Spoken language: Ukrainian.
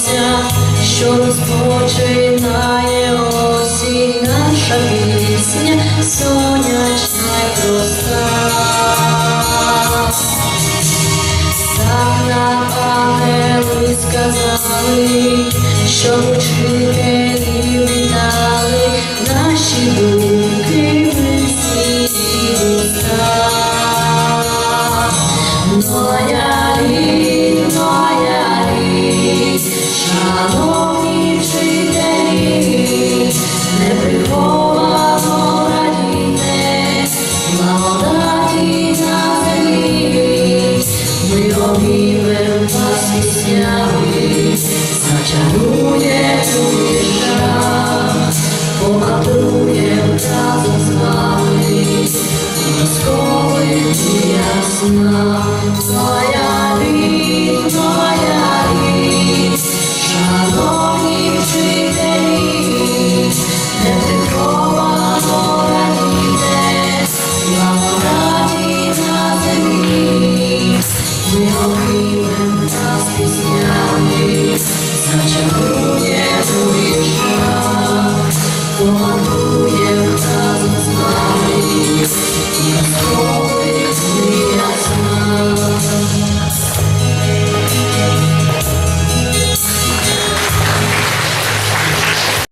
сонця, що розпочинає осінь наша пісня, сонячна й проста. Сам нам ангели сказали, що учителі вітали наші думки ми всі уста. Моя шановні вчителі, не приховано радійте, благодаті ми обіймем вас піснями, зачарує цю душа, поматуєм ясна твоя. bodies of the knees will be